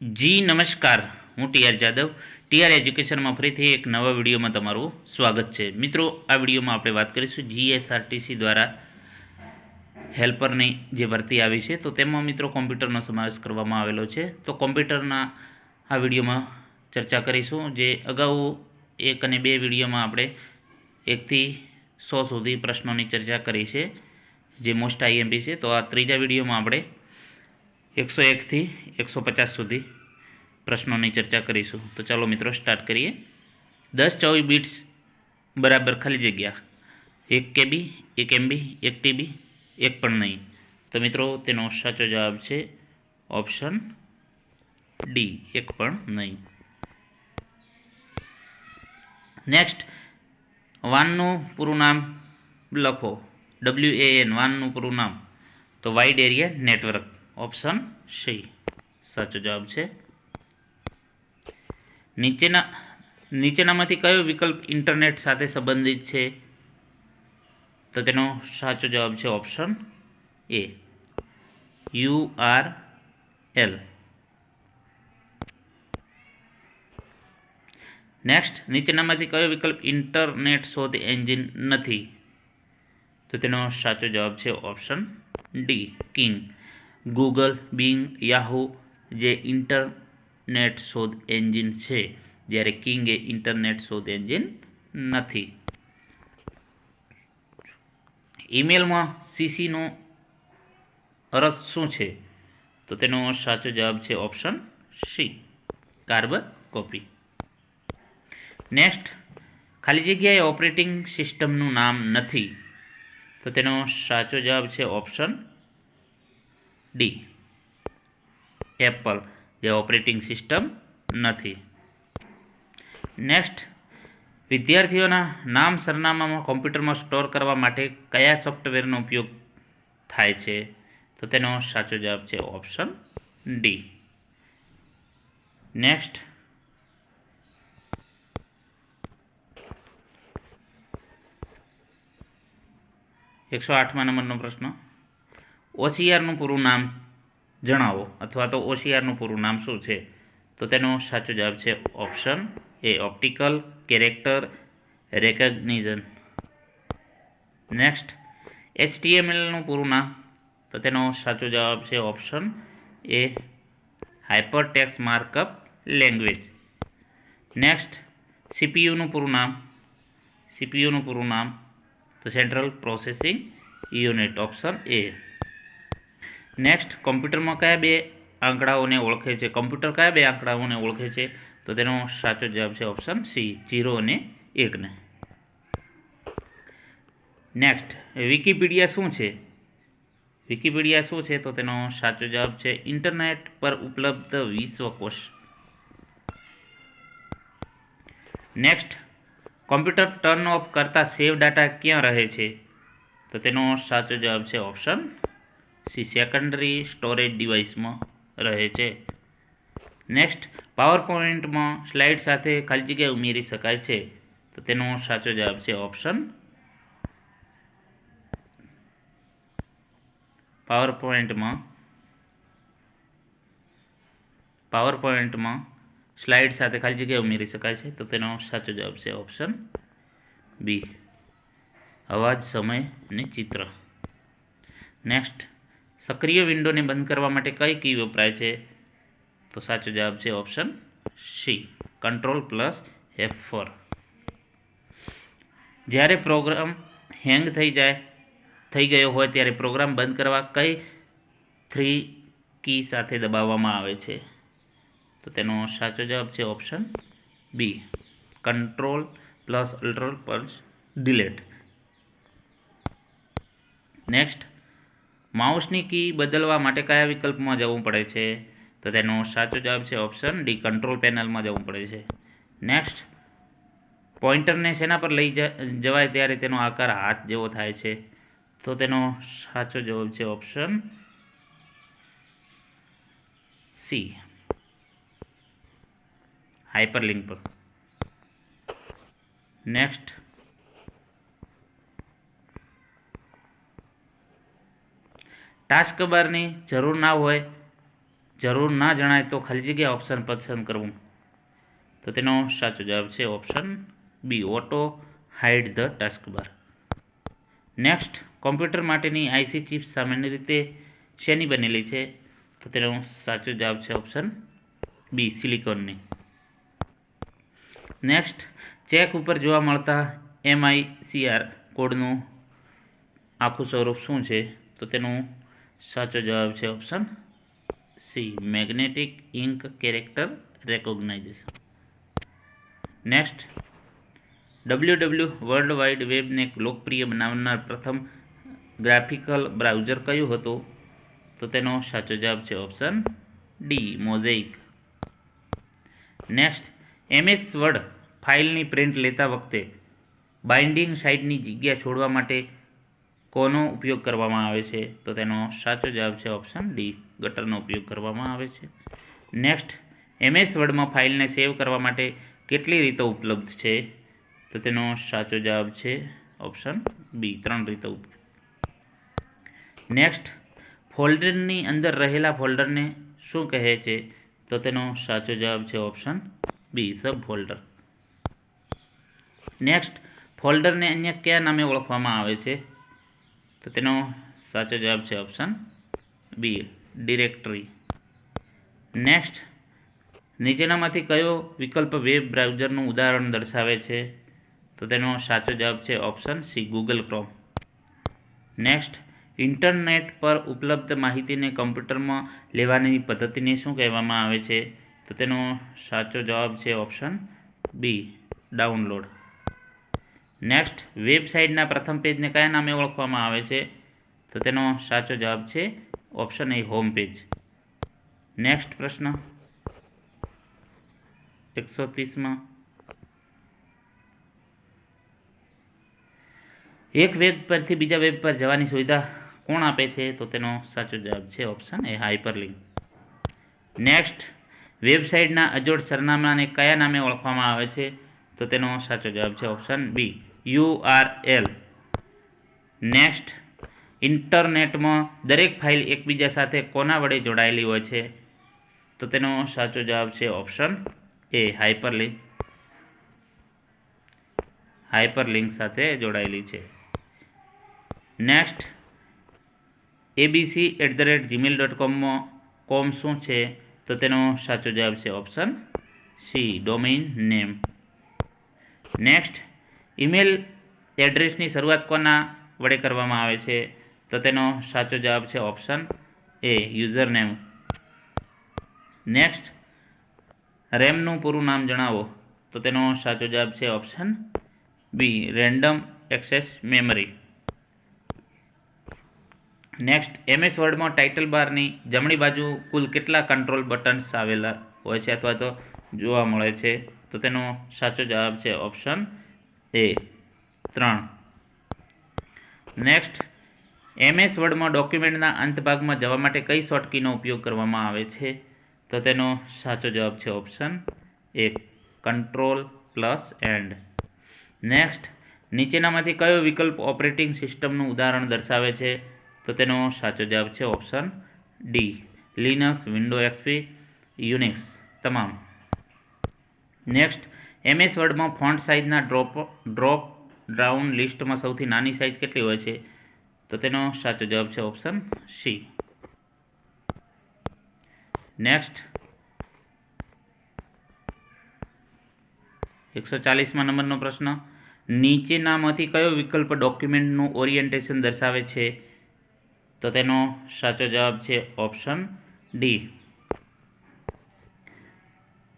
જી, નમસ્કાર. હું TR Jadav. TR એજ્યુકેશનમાં ફરીથી એક નવા વિડીયોમાં તમારું સ્વાગત છે. મિત્રો, આ વિડીયોમાં આપણે વાત કરીશું જીએસઆરટીસી દ્વારા હેલ્પરની જે ભરતી આવી છે, તો તેમાં મિત્રો કોમ્પ્યુટરનો સમાવેશ કરવામાં આવેલો છે. તો કોમ્પ્યુટરના આ વિડીયોમાં ચર્ચા કરીશું, જે અગાઉ એક અને બે વિડીયોમાં આપણે એકથી સો સુધી પ્રશ્નોની ચર્ચા કરી છે, જે મોસ્ટ આઈએમપી છે. તો આ ત્રીજા વિડીયોમાં આપણે એકસો એકથી એકસો પચાસ સુધી પ્રશ્નોની ચર્ચા કરીશું. તો ચાલો મિત્રો સ્ટાર્ટ કરીએ. દસ ચોવીસ બીટ્સ બરાબર ખાલી જગ્યા. એક કેબી એક એમબી એક ટીબી એક પણ નહીં. તો મિત્રો તેનો સાચો જવાબ છે ઓપ્શન ડી એક પણ નહીં. નેક્સ્ટ વાનનું પૂરું નામ લખો. ડબલ્યુ એ એન વાનનું પૂરું નામ. તો wide area network option C સાચો જવાબ છે. નીચેના, નીચેનામાંથી કયો વિકલ્પ ઇન્ટરનેટ સાથે સંબંધિત છે? તો તેનો સાચો જવાબ છે option A. U R L. Next, નીચેનામાંથી કયો વિકલ્પ ઇન્ટરનેટ શોધ એન્જિન નથી? તો તેનો સાચો જવાબ છે option D, king. Google, Bing, Yahoo જે ઇન્ટરનેટ શોધ એન્જિન છે, જ્યારે કિંગ એ ઇન્ટરનેટ શોધ એન્જિન નથી. ઈમેલમાં સીસીનો અરજ શું છે? તો તેનો સાચો જવાબ છે option C carbon copy. Next, ખાલી જગ્યાએ ઓપરેટિંગ સિસ્ટમનું નામ નથી, તો તેનો સાચો જવાબ છે ઓપ્શન ડી એપલ જે ઓપરેટિંગ સિસ્ટમ નથી. નેક્સ્ટ વિદ્યાર્થીઓના નામ સરનામામાં કોમ્પ્યુટરમાં સ્ટોર કરવા માટે કયા સોફ્ટવેરનો ઉપયોગ થાય છે? તો તેનો સાચો જવાબ છે ઓપ્શન ડી નેક્સ્ટ એકસો આઠમા નંબરનો પ્રશ્ન. ઓસીઆરનું પૂરું નામ જણાવો અથવા તો ઓસીઆરનું પૂરું નામ શું છે? તો તેનો સાચો જવાબ છે option A, optical character recognition. Next, એચટીએમએલનું પૂરું નામ. તો તેનો સાચો જવાબ છે option A hypertext markup language. Next, સીપીયુનું પૂરું નામ. સીપીયુનું પૂરું નામ તો central processing unit, option A. Next કોમ્પ્યુટરમાં કયા બે આંકડાઓને ઓળખે છે? કોમ્પ્યુટર કયા બે આંકડાઓને ઓળખે છે? તો તેનો સાચો જવાબ છે ઓપ્શન સી, જીરો અને એકને. નેક્સ્ટ વિકીપીડિયા શું છે? વિકીપીડિયા શું છે? તો તેનો સાચો જવાબ છે ઇન્ટરનેટ પર ઉપલબ્ધ વિશ્વકોશ નેક્સ્ટ કોમ્પ્યુટર ટર્ન ઓફ કરતાં સેવ ડાટા ક્યાં રહે છે? તો તેનો સાચો જવાબ છે ઓપ્શન સી સેકન્ડરી સ્ટોરેજ ડિવાઇસમાં રહે છે. નેક્સ્ટ, પાવર પોઈન્ટમાં સ્લાઇડ સાથે ખાલી જગ્યા ઉમેરી શકાય છે. તો તેનો સાચો જવાબ છે ઓપ્શન પાવર પોઈન્ટમાં. પાવર પોઈન્ટમાં સ્લાઇડ સાથે ખાલી જગ્યા ઉમેરી શકાય છે. તો તેનો સાચો જવાબ છે ઓપ્શન બી. અવાજ, સમય અને ચિત્ર. નેક્સ્ટ સક્રિય વિન્ડોને બંધ કરવા માટે કઈ કી વપરાય છે? તો સાચો જવાબ છે option C, control plus F four જ્યારે પ્રોગ્રામ હેંગ થઈ જાય, થઈ ગયો હોય ત્યારે પ્રોગ્રામ બંધ કરવા કઈ થ્રી કી સાથે દબાવવામાં આવે છે? તો તેનો સાચો જવાબ છે option B, control plus alt plus delete. Next માઉસની કી બદલવા માટે કયા વિકલ્પમાં જવું પડે છે? તો તેનો સાચો જવાબ છે ઓપ્શન ડી, કંટ્રોલ પેનલમાં જવું પડે છે. નેક્સ્ટ પોઇન્ટરને શેના પર લઈ જવાય ત્યારે તેનો આકાર હાથ જેવો થાય છે? તો તેનો સાચો જવાબ છે ઓપ્શન સી. હાઇપરલિંક પર. નેક્સ્ટ ટાસ્ક બારની જરૂર ના હોય, જરૂર ના જણાય તો ખાલી જગ્યા ઓપ્શન પસંદ કરવું. તો તેનો સાચો જવાબ છે option B, auto hide the taskbar next, computer માટેની આઈસી ચિપ સામાન્ય રીતે શેની બનેલી છે? તો તેનો સાચો જવાબ છે ઓપ્શન બી, સિલિકોનની. નેક્સ્ટ, ચેક ઉપર જોવા મળતા એમઆઈસીઆર કોડનું આખું સ્વરૂપ શું છે? તો તેનો સાચો જવાબ છે option C magnetic ink character recognition next W W world wide વેબને લોકપ્રિય બનાવનાર પ્રથમ ગ્રાફિકલ બ્રાઉઝર કયું હતું? તો તેનો સાચો જવાબ છે option D Mosaic next MS Word ફાઇલની print લેતા વખતે બાઇન્ડિંગ સાઇટની જગ્યા છોડવા માટે કોનો ઉપયોગ કરવામાં આવે છે? તો તેનો સાચો જવાબ છે ઓપ્શન ડી ગટરનો ઉપયોગ કરવામાં આવે છે. નેક્સ્ટ એમએસ વર્ડમાં ફાઇલને સેવ કરવા માટે કેટલી રીતો ઉપલબ્ધ છે? તો તેનો સાચો જવાબ છે ઓપ્શન બી ત્રણ રીતો નેક્સ્ટ ફોલ્ડરની અંદર રહેલા ફોલ્ડરને શું કહે છે? તો તેનો સાચો જવાબ છે option B subfolder next ફોલ્ડરને અન્ય કયા નામે ઓળખવામાં આવે છે? તો તેનો સાચો જવાબ છે ઓપ્શન બી ડિરેક્ટરી નેક્સ્ટ નીચેનામાંથી કયો વિકલ્પ વેબ બ્રાઉઝરનું ઉદાહરણ દર્શાવે છે? તો તેનો સાચો જવાબ છે option C Google Chrome next internet પર ઉપલબ્ધ માહિતીને કમ્પ્યુટરમાં લેવાની પદ્ધતિને શું કહેવામાં આવે છે? તો તેનો સાચો જવાબ છે ઓપ્શન બી ડાઉનલોડ નેક્સ્ટ વેબસાઇટના પ્રથમ પેજને કયા નામે ઓળખવામાં આવે છે? તો તેનો સાચો જવાબ છે option A home page. Next પ્રશ્ન. એકસો ત્રીસમાં. એક વેબ પરથી બીજા વેબ પર જવાની સુવિધા કોણ આપે છે? તો તેનો સાચો જવાબ છે ઓપ્શન એ હાઇપરલિંક. નેક્સ્ટ વેબસાઇટના અજોડ સરનામાને કયા નામે ઓળખવામાં આવે છે? તો તેનો સાચો જવાબ છે option B U R L next ઇન્ટરનેટમાં દરેક ફાઇલ એકબીજા સાથે કોના વડે જોડાયેલી હોય છે? તો તેનો સાચો જવાબ છે ઓપ્શન એ હાઇપરલિંક હાઇપરલિંક સાથે જોડાયેલી છે. Next ABC at the rate Gmail dot કોમમાં કોમ શું છે? તો તેનો સાચો જવાબ છે option C domain name next email એડ્રેસની શરૂઆત કોના વડે કરવામાં આવે છે? તો તેનો સાચો જવાબ છે option A user name next રેમનું પૂરું નામ જણાવો. તો તેનો સાચો જવાબ છે option B random access memory next MS વર્ડમાં title બારની જમણી બાજુ કુલ કેટલા કંટ્રોલ બટન્સ આવેલા હોય છે? અથવા તો જોવા મળે છે તો તેનો સાચો જવાબ છે ઓપ્શન એ ત્રણ. નેક્સ્ટ એમએસ વર્ડમાં ડોક્યુમેન્ટના અંત ભાગમાં જવા માટે કઈ શોર્ટકીનો ઉપયોગ કરવામાં આવે છે? તો તેનો સાચો જવાબ છે ઓપ્શન એક કંટ્રોલ પ્લસ એન્ડ નેક્સ્ટ નીચેનામાંથી કયો વિકલ્પ ઓપરેટિંગ સિસ્ટમનું ઉદાહરણ દર્શાવે છે? તો તેનો સાચો જવાબ છે option D Linux window XP Unix તમામ. નેક્સ્ટ એમએસ વર્ડમાં ફોન્ટ સાઇઝના ડ્રોપ ડ્રોપ ડાઉન લિસ્ટમાં સૌથી નાની સાઇઝ કેટલી હોય છે? તો તેનો સાચો જવાબ છે ઓપ્શન સી નેક્સ્ટ એકસો ચાલીસમાં નંબરનો પ્રશ્ન. નીચેનામાંથી કયો વિકલ્પ ડોક્યુમેન્ટનું ઓરિએન્ટેશન દર્શાવે છે? તો તેનો સાચો જવાબ છે ઓપ્શન ડી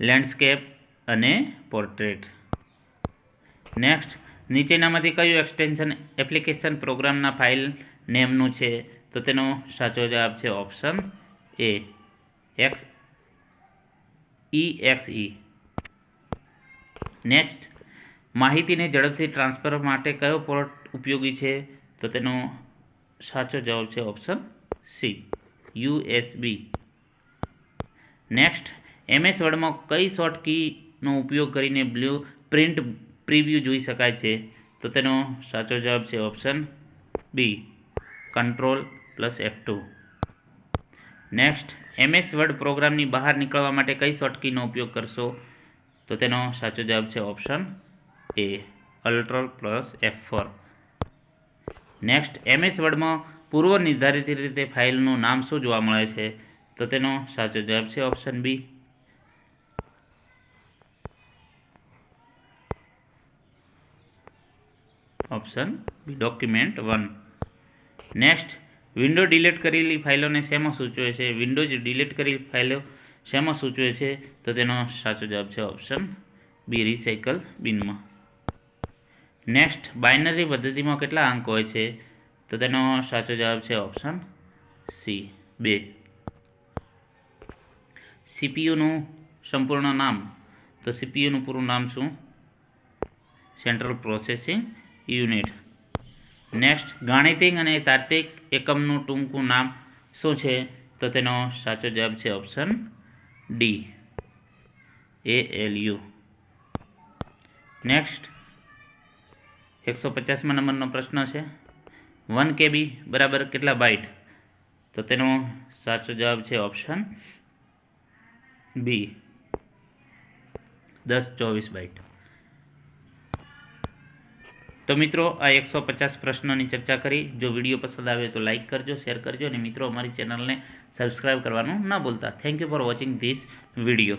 લેન્ડસ્કેપ અને પોર્ટ્રેટ નેક્સ્ટ નીચેનામાંથી કયું એક્સટેન્શન એપ્લિકેશન પ્રોગ્રામના ફાઇલ નેમનું છે? તો તેનો સાચો જવાબ છે option A X E X E next માહિતીને ઝડપથી ટ્રાન્સફર માટે કયો પોર્ટ ઉપયોગી છે? તો તેનો સાચો જવાબ છે option C USB next MS વર્ડમાં કઈ શોર્ટ કીનો ઉપયોગ કરીને બ્લુ પ્રિન્ટ પ્રિવ્યૂ જોઈ શકાય છે. તો તેનો સાચો જવાબ છે option B control plus F two next MS word પ્રોગ્રામની બહાર નીકળવા માટે કઈ શોર્ટકીનો ઉપયોગ કરશો? તો તેનો સાચો જવાબ છે option A alt plus F four next MS વર્ડમાં પૂર્વ નિર્ધારિત રીતે ફાઇલનું નામ શું જોવા મળે છે? તો તેનો સાચો જવાબ છે option B option B document one next window delete કરેલી ફાઇલોને શેમાં સૂચવે છે? વિન્ડોઝ ડિલીટ કરેલી ફાઇલો શેમાં સૂચવે છે? તો તેનો સાચો જવાબ છે ઓપ્શન બી રિસાયકલ બિનમાં નેક્સ્ટ બાઇનરી પદ્ધતિમાં કેટલા અંક હોય છે? તો તેનો સાચો જવાબ છે ઓપ્શન સી બે સીપીયુનું સંપૂર્ણ નામ. તો સીપીયુનું પૂરું નામ શું? Central processing unit. નેક્સ્ટ, ગાણિતિક અને તાર્કિક એકમનું ટૂંકું નામ શું છે? તો તેનો સાચો જવાબ છે option D. A L U. Next, એકસો પચાસમાં નંબરનો પ્રશ્ન છે. વન કેબી બરાબર કેટલા બાઇટ? તો તેનો સાચો જવાબ છે ઓપ્શન બી. દસ ચોવીસ બાઇટ. તો મિત્રો, આ એકસો પચાસ પ્રશ્નોની ચર્ચા કરી. જો વીડિયો પસંદ આવે તો લાઇક કરજો, શેર કરજો અને મિત્રો, અમારી ચેનલને સબસ્ક્રાઈબ કરવાનું ન ભૂલતા. Thank you for watching this video